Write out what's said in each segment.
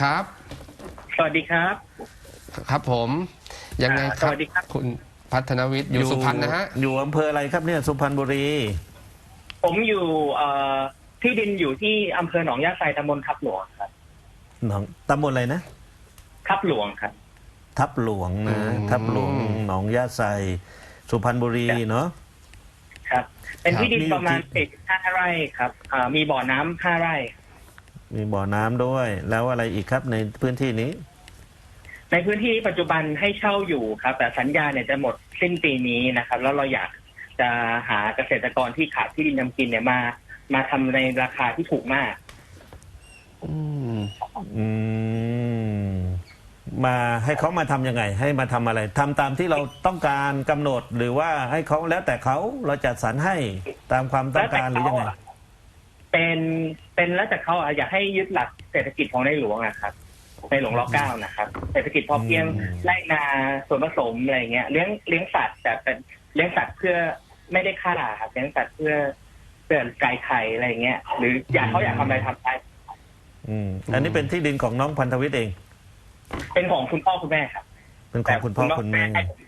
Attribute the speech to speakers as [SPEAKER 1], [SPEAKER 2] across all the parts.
[SPEAKER 1] ครับ
[SPEAKER 2] สวัสดีครับ
[SPEAKER 1] ครับผม ยังไงค
[SPEAKER 2] ส
[SPEAKER 1] รับ
[SPEAKER 2] วัสดีครับ
[SPEAKER 1] คุณพัฒนวิทย์อยู่สุพรรณนะฮะ
[SPEAKER 3] อยู่อำเภออะไรครับเนี่ยสุพรรณบุรี
[SPEAKER 2] ผมอยู่เอ่อที่ดินอยู่ที่อำเภอหนองยาไซตำบลทับหลวงครับ
[SPEAKER 3] หนองตำบลอะไรนะ
[SPEAKER 2] ทับหลวงครับ
[SPEAKER 3] ทับหลวงนะ
[SPEAKER 1] อืม
[SPEAKER 3] ทับหลวงหนองยาไซสุพรรณบุรีเนาะ
[SPEAKER 2] ครับ เป็น
[SPEAKER 3] ครับ
[SPEAKER 2] ที่ดิน
[SPEAKER 3] มีอยู่
[SPEAKER 2] ประมาณ
[SPEAKER 3] กี่
[SPEAKER 2] 45ไร่ครับอ่ามีบ่อน้ำห้าไร่
[SPEAKER 3] มีบ่อน้ำด้วย แล้วอะไรอีกครับในพื้นที่นี้
[SPEAKER 2] ในพื้นที่ปัจจุบันให้เช่าอยู่ครับ แต่สัญญาเนี่ยจะหมดสิ้นปีนี้นะครับ แล้วเราอยากจะหาเกษตรกรที่ขาดที่ดินทำกินเนี่ยมา มาทำในราคาที่ถูกมาก
[SPEAKER 1] อืม
[SPEAKER 3] อืมมาให้เขามาทำยังไง ให้มาทำอะไรทำตามที่เราต้องการกำหนดหรือว่าให้เขาแล้วแต่เขาเราจัดสรรให้ตามความต้องการหรือยังไง
[SPEAKER 2] เป็นเป็นแล้วแต่เขาอะอยากให้ยึดหลักเศรษฐกิจของในหลวงอะครับ ในหลวงรอเก้านะครับ เศรษฐกิจพอเพียง
[SPEAKER 3] อืม
[SPEAKER 2] ไร่นาส่วนผสมอะไรเงี้ยเลี้ยงเลี้ยงสัตว์แต่เป็นเลี้ยงสัตว์เพื่อไม่ได้ฆ่าครับเลี้ยงสัตว์เพื่อเพื่อไก่ไข่อะไรเงี้ย หรืออยากเขาอยากทำอะไรทำได้
[SPEAKER 3] อืมอันนี้เป็นที่ดินของน้องพันธวิทย์เอง
[SPEAKER 2] เป็นของคุณพ่อคุณแม่ครับ
[SPEAKER 3] เป็นของคุณพ่อคุณแม่
[SPEAKER 2] ให้ผม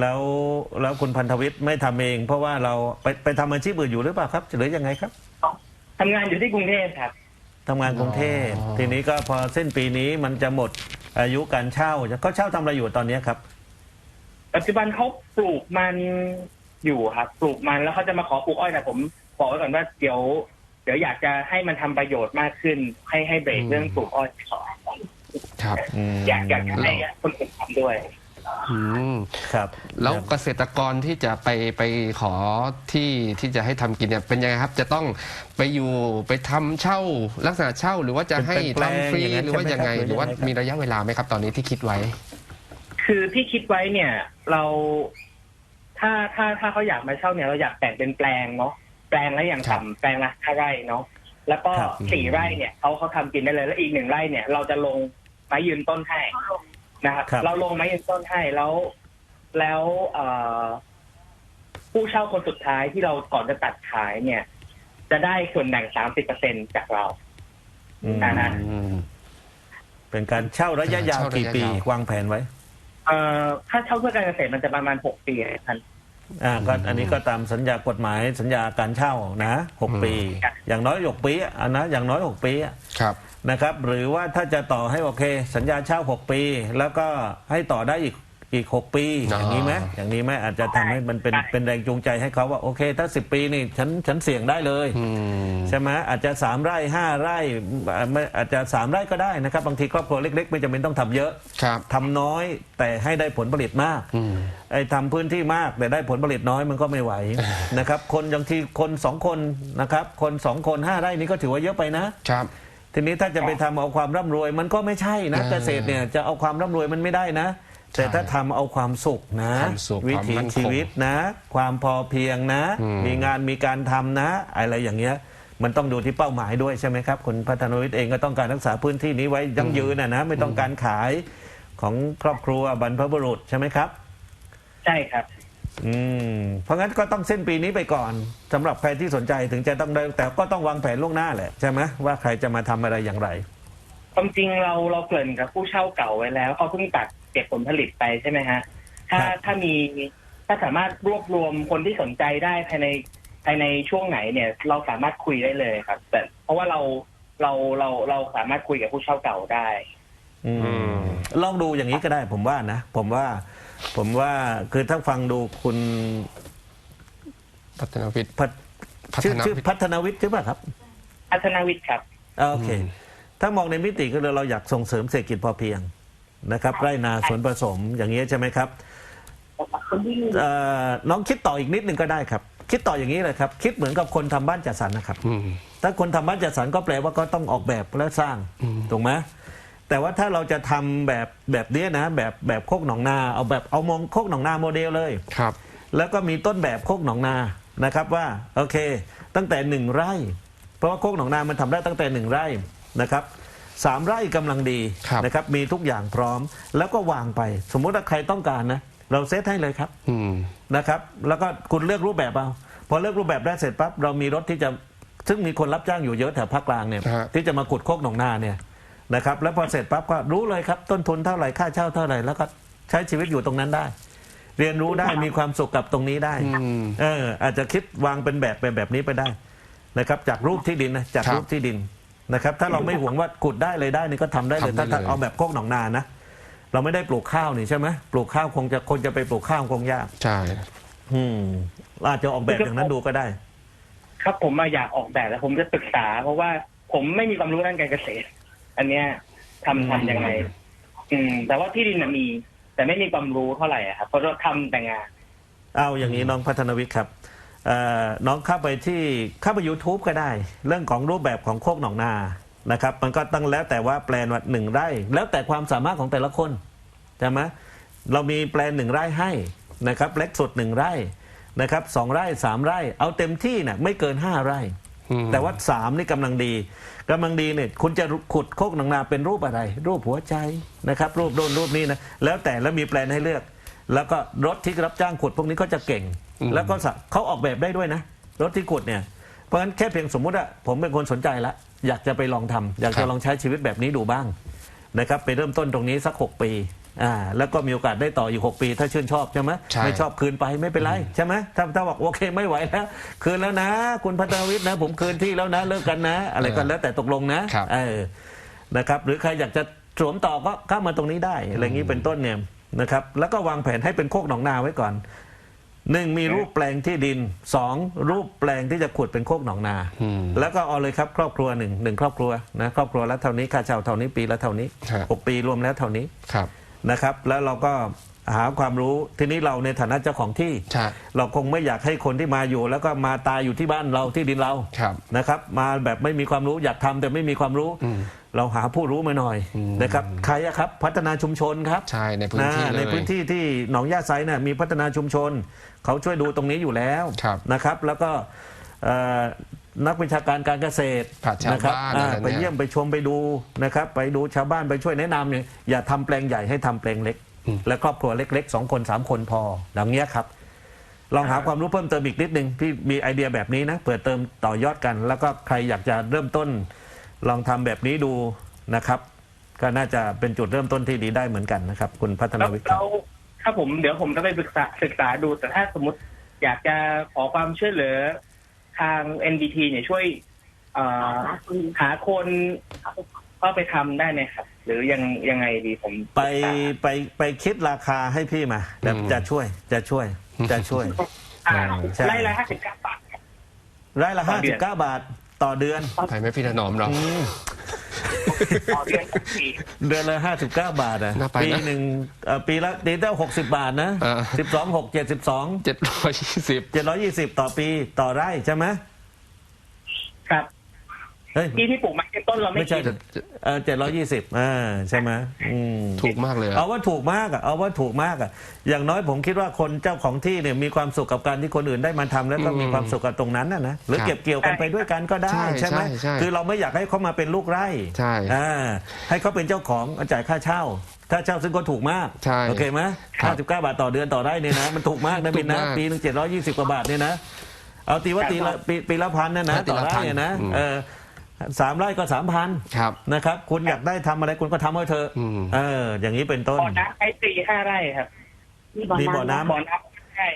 [SPEAKER 3] แล้วแล้วคุณพันธวิทย์ไม่ทำเอง เพราะว่าเราไปไปทำอาชีพอื่นอยู่หรือเปล่าครับหรือยังไงครับ
[SPEAKER 2] ทำงานอยู่ที่กรุงเทพครับ
[SPEAKER 3] ทำงานกรุงเทพ
[SPEAKER 1] อ๋อ
[SPEAKER 3] ทีนี้ก็พอเส้นปีนี้มันจะหมดอายุการเช่าเขาเช่าทำอะไรอยู่ตอนนี้ครับ
[SPEAKER 2] ปัจจุบันเขาปลูกมันอยู่ครับ ปลูกมันแล้วเขาจะมาขอปลูกอ้อยแต่ผมบอกไว้ก่อนว่าเดี๋ยวเดี๋ยวอยากจะให้มันทำประโยชน์มากขึ้น ให้ให้เบรกเรื่องปลูกอ้อยก่อน
[SPEAKER 1] ครับ
[SPEAKER 2] อยากอยากจะให้คนอื่นทำด้วย
[SPEAKER 1] อืม
[SPEAKER 3] ครับ
[SPEAKER 1] แล้วเกษตรกรที่จะไปไปขอที่ที่จะให้ทำกินเนี่ยเป็นยังไงครับ จะต้องไปอยู่ไปทำเช่าลักษณะเช่าหรือว่าจะให้
[SPEAKER 3] เป็นแปลง
[SPEAKER 1] ทำฟรี
[SPEAKER 3] อย่างนั้น
[SPEAKER 1] หรือว่า
[SPEAKER 3] ใช่
[SPEAKER 1] ยัง
[SPEAKER 3] ไหม
[SPEAKER 1] ไง
[SPEAKER 3] ครับ
[SPEAKER 1] หรือว่า
[SPEAKER 3] หรือยังไงครับ
[SPEAKER 1] มีระยะเวลาไหมครับ ตอนนี้ที่คิดไว้
[SPEAKER 2] คือที่คิดไว้เนี่ยเราถ้าถ้าถ้าเขาอยากมาเช่าเนี่ยเราอยากแบ่งเป็นแปลงเนาะแปลงละอย่าง
[SPEAKER 1] ครับ
[SPEAKER 2] ต่ำแปลงละห้าไร่เนาะแล้วก็
[SPEAKER 3] ครับ
[SPEAKER 2] สี่ไร่เนี่ยเขาเขาทำกินได้เลยแล้วอีกหนึ่งไร่เนี่ย เราจะลงไม้ยืนต้นให้ นะครับ
[SPEAKER 3] ครับ
[SPEAKER 2] เราลงไม้ยืนต้นให้แล้ว แล้วเอ่อผู้เช่าคนสุดท้ายที่เราก่อนจะตัดขายเนี่ย จะได้ส่วนแบ่งสามสิบเปอร์เซ็นจากเรา
[SPEAKER 3] อืม
[SPEAKER 2] อ่าฮะ
[SPEAKER 1] อืม
[SPEAKER 3] เป็นการเช่าระยะยาว
[SPEAKER 1] เช่าระยะ
[SPEAKER 3] กี่ปี
[SPEAKER 1] ยาว
[SPEAKER 3] วางแผนไว้
[SPEAKER 2] เอ่อถ้าเช่าเพื่อการเกษตรมันจะประมาณหกปีครับ
[SPEAKER 3] อ่าก็อันนี้ก็ตามสัญญากฎหมายสัญญาการเช่านะหกปี
[SPEAKER 2] ครับ
[SPEAKER 3] อย่างน้อยหกปีอะนะอย่างน้อยหกปีอะ
[SPEAKER 1] ครับ
[SPEAKER 3] นะครับ หรือว่าถ้าจะต่อให้โอเค สัญญาเช่าหกปี แล้วก็ให้ต่อได้อีก อีกหกปี
[SPEAKER 1] อ๋อ
[SPEAKER 3] อ
[SPEAKER 1] อย่าง
[SPEAKER 3] นี้ไหมอย่างนี้ไหมอาจจะทำให้มันเป็น
[SPEAKER 2] ได้
[SPEAKER 3] เป็นแรงจูงใจให้เขาว่าโอเค ถ้าสิบปีนี่ฉันฉันเสี่ยงได้เลย
[SPEAKER 1] อืม
[SPEAKER 3] ใช่ไหมอาจจะสามไร่ห้าไร่อ่าไม่อาจจะสามไร่ก็ได้นะครับ บางทีครอบครัวเล็กๆ ไม่จำเป็นต้องทำเยอะ
[SPEAKER 1] ครับ
[SPEAKER 3] ทำน้อยแต่ให้ได้ผลผลิตมาก
[SPEAKER 1] อืม
[SPEAKER 3] ไอ้ทำพื้นที่มากแต่ได้ผลผลิตน้อยมันก็ไม่ไหวนะครับคนบางทีคนสองคนนะครับคนสองคนห้าไร่นี้ก็ถือว่าเยอะไปนะ
[SPEAKER 1] ครับ
[SPEAKER 3] ทีนี้ถ้าจะไปทำเอาความร่ำรวยมันก็ไม่ใช่นะ
[SPEAKER 1] เออ
[SPEAKER 3] เกษตรเนี่ยจะเอาความร่ำรวยมันไม่ได้นะ แต่ถ้าทำเอาความสุขนะ
[SPEAKER 1] ความสุข
[SPEAKER 3] วิถี
[SPEAKER 1] ความมั่นคง
[SPEAKER 3] ชีวิตนะ ความพอเพียงนะ
[SPEAKER 1] อืม
[SPEAKER 3] มีงานมีการทำนะ อะไรอย่างเงี้ย มันต้องดูที่เป้าหมายด้วยใช่ไหมครับคุณพัฒนวิทย์เองก็ต้องการรักษาพื้นที่นี้ไว้ยั่งยืนนะนะไม่ต้องการขายของครอบครัวบรรพบุรุษใช่ไหมครับ
[SPEAKER 2] ใช่ครับ
[SPEAKER 3] อืมเพราะงั้นก็ต้องสิ้นปีนี้ไปก่อนสำหรับใครที่สนใจถึงจะต้องได้แต่ก็ต้องวางแผนล่วงหน้าแหละใช่ไหมว่าใครจะมาทำอะไรอย่างไร
[SPEAKER 2] ความจริงเราเราเกริ่นกับผู้เช่าเก่าไว้แล้วเขาเพิ่งตัด เก็บผลผลิตไปใช่ไหมฮะถ้า
[SPEAKER 3] ครับ
[SPEAKER 2] ถ้ามีถ้าสามารถรวบรวมคนที่สนใจได้ภายในภายในช่วงไหนเนี่ย เราสามารถคุยได้เลยครับ แต่เพราะว่าเราเราเราเราสามารถคุยกับผู้เช่าเก่าได้
[SPEAKER 3] อืม
[SPEAKER 1] อืม
[SPEAKER 3] ลองดูอย่างนี้ก็ได้ ผมว่านะ ผมว่า ผมว่าคือถ้าฟังดูคุณ
[SPEAKER 1] พัฒนวิทย์
[SPEAKER 3] พัฒ
[SPEAKER 1] พัฒ
[SPEAKER 3] ชื่อ
[SPEAKER 1] นา
[SPEAKER 3] ชื่อ
[SPEAKER 1] วิทย์
[SPEAKER 3] พัฒนวิทย์ใช่ป่ะครับ
[SPEAKER 2] พัฒนาวิทย์ครับ
[SPEAKER 3] อ่าโอเค
[SPEAKER 1] อืม
[SPEAKER 3] ถ้ามองในมิติก็คือเราอยากส่งเสริมเศรษฐกิจพอเพียง นะครับไร่นาสวนผสมอย่างนี้ยใช่ไหมครับเอ่อน้องคิดต่ออีกนิดนึงก็ได้ครับ คิดต่ออย่างนี้เลยครับ คิดเหมือนกับคนทำบ้านจัดสรรนะครับ
[SPEAKER 1] อืม
[SPEAKER 3] ถ้าคนทำบ้านจัดสรรก็แปลว่าก็ต้องออกแบบและสร้าง
[SPEAKER 1] อืม
[SPEAKER 3] ถูกไหมแต่ว่าถ้าเราจะทำแบบแบบเนี้ยนะ แบบแบบโคกหนองนา เอาแบบเอามองโคกหนองนาโมเดลเลย
[SPEAKER 1] ครับ
[SPEAKER 3] แล้วก็มีต้นแบบโคกหนองนานะครับว่าโอเค ตั้งแต่หนึ่งไร่ เพราะว่าโคกหนองนามันทำได้ตั้งแต่หนึ่งไร่นะครับ สามไร่กำลังดี
[SPEAKER 1] ครับ
[SPEAKER 3] นะครับมีทุกอย่างพร้อม แล้วก็วางไป สมมุติว่าใครต้องการนะเราเซตให้เลยครับ
[SPEAKER 1] อืม
[SPEAKER 3] นะครับแล้วก็คุณเลือกรูปแบบเอาพอเลือกรูปแบบได้เสร็จปั๊บเรามีรถที่จะซึ่งมีคนรับจ้างอยู่เยอะแถวภาคกลางเนี่ย
[SPEAKER 1] ฮะ
[SPEAKER 3] ที่จะมาขุดโคกหนองนาเนี่ยนะครับแล้วพอเสร็จปั๊บก็รู้เลยครับต้นทุนเท่าไหร่ค่าเช่าเท่าไหร่แล้วก็ใช้ชีวิตอยู่ตรงนั้นได้ เรียนรู้ได้มีความสุขกับตรงนี้ได้
[SPEAKER 1] อืม
[SPEAKER 3] เอออาจจะคิดวางเป็นแบบเป็นแบบนี้ไปได้นะครับจากรูปที่ดินนะจาก
[SPEAKER 1] ครับ
[SPEAKER 3] รูปที่ดิน นะครับ ถ้าเราไม่หวงว่าขุดได้เลยได้นี่ก็ทำได้เลย
[SPEAKER 1] ทำได้
[SPEAKER 3] ถ้าถ้า
[SPEAKER 1] เลย
[SPEAKER 3] เอาแบบโคกหนองนานะ เราไม่ได้ปลูกข้าวนี่ใช่ไหมปลูกข้าวคงจะคนจะไปปลูกข้าวคงยาก
[SPEAKER 1] ใช่
[SPEAKER 3] อืมอาจจะออกแบบอย่างนั้นดูก็ได้
[SPEAKER 2] ครับผมมาอยากออกแบบแล้วผมจะศึกษา เพราะว่าผมไม่มีความรู้ด้านการเกษตร อันเนี้ยทำทำยังไง อืม แต่ว่าที่ดินน่ะมี แต่ไม่มีความรู้เท่าไหร่อะครับเพราะว่าทำแต่งาน
[SPEAKER 3] เอาอย่างนี้น้องพัฒนวิทย์ครับเอ่อ น้องเข้าไปที่เข้าไป YouTube ก็ได้ เรื่องของรูปแบบของโคกหนองนานะครับ มันก็ตั้งแล้วแต่ว่าแปลนว่าหนึ่งไร่ แล้วแต่ความสามารถของแต่ละคนใช่ไหมเรามีแปลนหนึ่งไร่ให้นะครับเล็กสุดหนึ่งไร่นะครับสองไร่สามไร่ เอาเต็มที่น่ะไม่เกินห้าไร่
[SPEAKER 1] อืม
[SPEAKER 3] แต่ว่าสามนี่กำลังดีกำลังดีเนี่ยคุณจะขุดโคกหนังนาเป็นรูปอะไร รูปหัวใจนะครับ รูปโดนรูปนี้นะแล้วแต่แล้วมีแปลนให้เลือก แล้วก็รถที่รับจ้างขุดพวกนี้ก็จะเก่ง
[SPEAKER 1] อืม
[SPEAKER 3] แล้วก็สะเขาออกแบบได้ด้วยนะ รถที่ขุดเนี่ย เพราะฉะนั้นแค่เพียงสมมุติอะผมเป็นคนสนใจละ อยากจะไปลองทำอยากจะลองใช้ชีวิตแบบนี้ดูบ้างนะครับไปเริ่มต้นตรงนี้สัก 6 ปีอ่าแล้วก็มีโอกาสได้ต่ออีก6ปี ถ้าชื่นชอบใช่ไหม
[SPEAKER 1] ใช่
[SPEAKER 3] ไม่ชอบคืนไปไม่เป็นไรใช่ไหมถ้าถ้าบอกโอเคไม่ไหวแล้ว คืนแล้วนะ คุณพัฒนวิทย์นะ ผมคืนที่แล้วนะเลิกกันนะ อะไรก็แล้วแต่ตกลงนะ ครับ เออ นะครับ หรือใครอยากจะสวมต่อก็เข้ามาตรงนี้ได้ อะไรอย่างนี้เป็นต้นเนี่ย นะครับ แล้วก็วางแผนให้เป็นโคกหนองนาไว้ก่อนหนึ่งมีรูปแปลงที่ดินสองรูปแปลงที่จะขุดเป็นโคกหนองนา
[SPEAKER 1] อืม
[SPEAKER 3] แล้วก็เอาเลยครับครอบครัวหนึ่งหนึ่งครอบครัวนะครอบครัวละเท่านี้ค่าเช่าเท่านี้ปีละเท่านี้
[SPEAKER 1] ฮะ
[SPEAKER 3] หกปีรวมแล้วเท่านี้
[SPEAKER 1] ครับ
[SPEAKER 3] นะครับ แล้วเราก็ หาความรู้ทีนี้เราในฐานะเจ้าของที่
[SPEAKER 1] ใช่
[SPEAKER 3] เราคงไม่อยากให้คนที่มาอยู่ แล้วก็มาตายอยู่ที่บ้านเราที่ดินเรา
[SPEAKER 1] ครับ
[SPEAKER 3] นะครับ มาแบบไม่มีความรู้อยากทำแต่ไม่มีความรู้
[SPEAKER 1] อืม
[SPEAKER 3] เราหาผู้รู้มาหน่อย
[SPEAKER 1] อืม
[SPEAKER 3] นะครับใครอะครับ พัฒนาชุมชนครับ
[SPEAKER 1] ใช่ในพื้นที่
[SPEAKER 3] นะ
[SPEAKER 1] เลย
[SPEAKER 3] ในพื้นที่ที่หนองย่าไซน่ะมีพัฒนาชุมชน เขาช่วยดูตรงนี้อยู่แล้ว
[SPEAKER 1] ครับ
[SPEAKER 3] นะครับ แล้วก็เอ่อนักวิชาการการเกษตร
[SPEAKER 1] ผัดชาว
[SPEAKER 3] นะครับ
[SPEAKER 1] บ้าน
[SPEAKER 3] อ่า
[SPEAKER 1] อะไรเนี่ย
[SPEAKER 3] ไปเยี่ยมไปชมไปดูนะครับ ไปดูชาวบ้านไปช่วยแนะนำเนี่ยอย่าทำแปลงใหญ่ให้ทำแปลงเล็ก และครอบครัวเล็กๆสองคนสามคนพออย่างเงี้ยครับ ลองหาความรู้เพิ่มเติมอีกนิดนึงพี่มีไอเดียแบบนี้นะเปิดเติมต่อยอดกัน แล้วก็ใครอยากจะเริ่มต้น ลองทำแบบนี้ดูนะครับ ก็น่าจะเป็นจุดเริ่มต้นที่ดีได้เหมือนกันนะครับ คุณพัฒ
[SPEAKER 2] แล้
[SPEAKER 3] นาววิทย์ค
[SPEAKER 2] แล้
[SPEAKER 3] รับ
[SPEAKER 2] วถ้าผมเดี๋ยวผมจะไปศึกษาศึกษาดูแต่ถ้าสมมติอยากจะขอความช่วยเหลือทาง NBT เนี่ยช่วยเอ่อหาคน ก็ไปทำได้ไหมครับ หรือยังยังไงดีผม
[SPEAKER 3] ไปไปไปคิดราคาให้พี่มาแต่
[SPEAKER 1] อืม
[SPEAKER 3] จะช่วยจะช่วยจะช่วย
[SPEAKER 2] อ่า
[SPEAKER 3] ใช่
[SPEAKER 2] ไล่ละห้าสิบเก้าบาทครับ
[SPEAKER 3] ไร่ละ
[SPEAKER 2] ต่
[SPEAKER 3] ห้า
[SPEAKER 2] อเดื
[SPEAKER 3] สิ
[SPEAKER 2] อบน
[SPEAKER 3] เก้าบาทต่อเดือน
[SPEAKER 1] ไปไหม่พี่ถนอมเรา
[SPEAKER 3] อืม
[SPEAKER 2] ต่อเดือนทุกปี
[SPEAKER 3] เดือนละห้าสิบเก้าบาทอะ
[SPEAKER 1] น่าไปนะ
[SPEAKER 3] ปีหนึ่งเอ่อปีละดีเต้าหกสิบบาทนะ
[SPEAKER 1] เออ
[SPEAKER 3] สิบสองหกเจ็ดสิบสอง
[SPEAKER 1] เจ็ดร้อยยี่สิบ
[SPEAKER 3] เจ็ดร้อยยี่สิบต่อปีต่อไร่ใช่ไหม
[SPEAKER 2] ครับ
[SPEAKER 3] เฮ้ย
[SPEAKER 2] ที่ที่ปลูกไม้ต้นเราไม่
[SPEAKER 3] ไม่ใช่
[SPEAKER 2] กิน
[SPEAKER 3] เออเจ็ดร้อยี่สิบอ่าใช่ไหมอืม
[SPEAKER 1] ถูกมากเลยอะ
[SPEAKER 3] เอาว่าถูกมากอะเอาว่าถูกมากอะอย่างน้อยผมคิดว่าคนเจ้าของที่เนี่ยมีความสุขกับการที่คนอื่นได้มาทำแล้วก็
[SPEAKER 1] อืม
[SPEAKER 3] มีความสุขกับตรงนั้นนะนะหรือ
[SPEAKER 1] ครับ
[SPEAKER 3] เก็บเกี่ยวกันไปด้วยกันก็ได้
[SPEAKER 1] ใช่
[SPEAKER 3] ใช่ไหม
[SPEAKER 1] ใช่ใช่
[SPEAKER 3] คือเราไม่อยากให้เขามาเป็นลูกไร่
[SPEAKER 1] ใช่
[SPEAKER 3] อ่าให้เขาเป็นเจ้าของจ่ายค่าเช่า ถ้าเช่าซึ่งก็ถูกมาก
[SPEAKER 1] ใช่
[SPEAKER 3] โอเคไหม
[SPEAKER 1] ครั
[SPEAKER 3] ห้า
[SPEAKER 1] บ
[SPEAKER 3] สิบเก้าบาทต่อเดือนต่อไร่เนี่ยนะมันถูกมากนะ
[SPEAKER 1] ถู
[SPEAKER 3] บิ
[SPEAKER 1] ก
[SPEAKER 3] นนะ
[SPEAKER 1] มาก
[SPEAKER 3] ปีหนึ่งเจ็ดร้อยยี่สิบกว่าบาทเนี่ยนะเอาตีว่าตีละปีปีละพันเนี่ยนะ
[SPEAKER 1] ใช่
[SPEAKER 3] ต่อ
[SPEAKER 1] ปีละ
[SPEAKER 3] ไร่
[SPEAKER 1] พัน
[SPEAKER 3] เนี่ยนะ
[SPEAKER 1] อืม
[SPEAKER 3] เออ สามไร่ก็สามพัน
[SPEAKER 1] ครับ
[SPEAKER 3] นะครับ คุณอยากได้ทำอะไรคุณก็ทำเอาเถอะ
[SPEAKER 1] อืม
[SPEAKER 3] เออ อย่างนี้เป็นต้น
[SPEAKER 2] บ่อน้ำใช้สี่ห้าไร่ครับ
[SPEAKER 3] มีบ่อน้ำ
[SPEAKER 2] บ่อน้ำใช่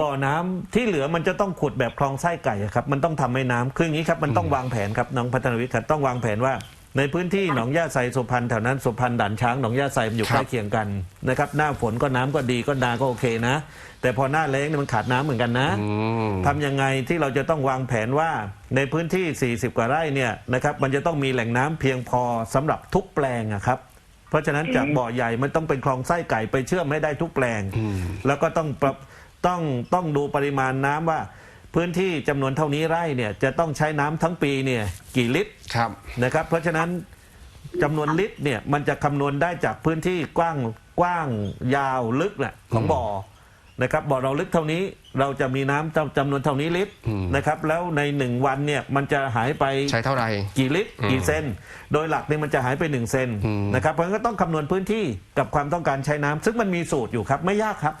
[SPEAKER 3] บ่อน้ำที่เหลือมันจะต้องขุดแบบคลองไส้ไก่อะครับ มันต้องทำให้น้ำคืออย่างนี้ครับ มันต้องวางแผนครับน้องพัฒนวิทย์ครับต้องวางแผนว่า ในพื้นที่หนองย่าไซสุพรรณแถวนั้นสุพรรณด่านช้างหนองย่าไซมันอยู่
[SPEAKER 1] ครั
[SPEAKER 3] ใก
[SPEAKER 1] บ
[SPEAKER 3] ล้เคียงกันนะครับหน้าฝนก็น้ำก็ดีก็นาก็โอเคนะ แต่พอหน้าแล้งเนี่ยมันขาดน้ำเหมือนกันนะ
[SPEAKER 1] อืม
[SPEAKER 3] ทำยังไงที่เราจะต้องวางแผนว่าในพื้นที่ 40 กว่าไร่เนี่ยนะครับมันจะต้องมีแหล่งน้ำเพียงพอสำหรับทุกแปลงอะครับ เพราะฉะนั้นจากบ่อใหญ่มันต้องเป็นคลองไส้ไก่ไปเชื่อมไม่ได้ทุกแปลง
[SPEAKER 1] อืม
[SPEAKER 3] แล้วก็ต้องปรับต้องต้องดูปริมาณน้ำว่า พื้นที่จำนวนเท่านี้ไร่เนี่ยจะต้องใช้น้ำทั้งปีเนี่ยกี่ลิตร
[SPEAKER 1] ครับ
[SPEAKER 3] นะครับ เพราะฉะนั้นจำนวนลิตรเนี่ยมันจะคำนวณได้จากพื้นที่กว้างกว้างยาวลึกน่ะของบ่อนะครับบ่อเราลึกเท่านี้เราจะมีน้ำจำจำนวนเท่านี้ลิตร
[SPEAKER 1] อืม
[SPEAKER 3] นะครับ แล้วในหนึ่งวันเนี่ยมันจะหายไป
[SPEAKER 1] ใช้เท่าไหร่
[SPEAKER 3] กี่ลิตร
[SPEAKER 1] อืม
[SPEAKER 3] กี่เซนโดยหลักเนี่ยมันจะหายไปหนึ่งเซน
[SPEAKER 1] อืม
[SPEAKER 3] นะครับเพราะฉะนั้นก็ต้องคำนวณพื้นที่กับความต้องการใช้น้ำซึ่งมันมีสูตรอยู่ครับ ไม่ยากครับ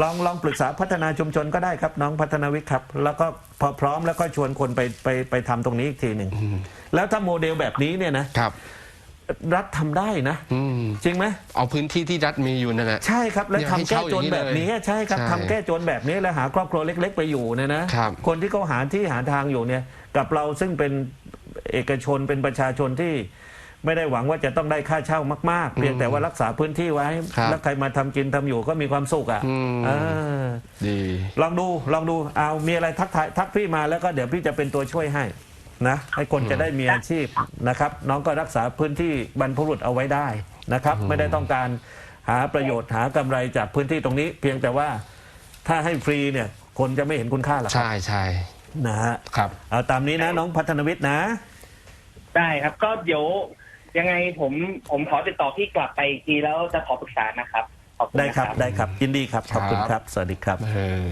[SPEAKER 3] ลองลองปรึกษาพัฒนาชุมชนก็ได้ครับ น้องพัฒนาวิทย์ครับ แล้วก็พอพร้อมแล้วก็ชวนคนไปไปไปทำตรงนี้อีกทีหนึ่งแล้วถ้าโมเดลแบบนี้เนี่ยนะครับ รัฐทำได้นะ
[SPEAKER 1] อืม
[SPEAKER 3] จริงไหม
[SPEAKER 1] เอาพื้นที่ที่รัฐมีอยู่นั่นแหละ
[SPEAKER 3] ใช่ครับ แล้ว
[SPEAKER 1] เนี่ย
[SPEAKER 3] ทำ
[SPEAKER 1] ให้
[SPEAKER 3] แก้
[SPEAKER 1] เช่า
[SPEAKER 3] จนแบบนี้
[SPEAKER 1] อย่างนี้เลย
[SPEAKER 3] ใช่ครับ
[SPEAKER 1] ใช่
[SPEAKER 3] ทำแก้จนแบบนี้แล้วหาครอบครัวเล็ก ๆ ไปอยู่เนี่ยนะครับ คนที่เขาหาที่หาทางอยู่เนี่ย กับเราซึ่งเป็นเอกชนเป็นประชาชนที่ ไม่ได้หวังว่าจะต้องได้ค่าเช่ามาก ๆเพียงแต่ว่ารักษาพื้นที่ไว้
[SPEAKER 1] ครับ
[SPEAKER 3] แล้วใครมาทำกินทำอยู่ก็มีความสุขอะ
[SPEAKER 1] อืม
[SPEAKER 3] เออ
[SPEAKER 1] ดี
[SPEAKER 3] ลองดูลองดูเอามีอะไรทักทายทักพี่มาแล้วก็เดี๋ยวพี่จะเป็นตัวช่วยให้นะให้คนจะได้มีอาชีพนะครับ น้องก็รักษาพื้นที่บรรพบุรุษเอาไว้ได้นะครับ ไม่ได้ต้องการหาประโยชน์หากำไรจากพื้นที่ตรงนี้ เพียงแต่ว่าถ้าให้ฟรีเนี่ยคนจะไม่เห็นคุณค่าหรอกครับ
[SPEAKER 1] ใช่ใช่
[SPEAKER 3] นะฮะ
[SPEAKER 1] ครับ
[SPEAKER 3] เอาตามนี้นะน้องพัฒนวิทย์นะ
[SPEAKER 2] ได้ครับก็เดี๋ยว ยังไงผมผมขอติดต่อพี่กลับไปอีกทีแล้วจะขอปรึกษานะครับขอบคุณ
[SPEAKER 3] ได้
[SPEAKER 2] นะ
[SPEAKER 3] ครับได้ครับยินดีครับขอบคุณครับ สวัสดีครับ
[SPEAKER 1] เออ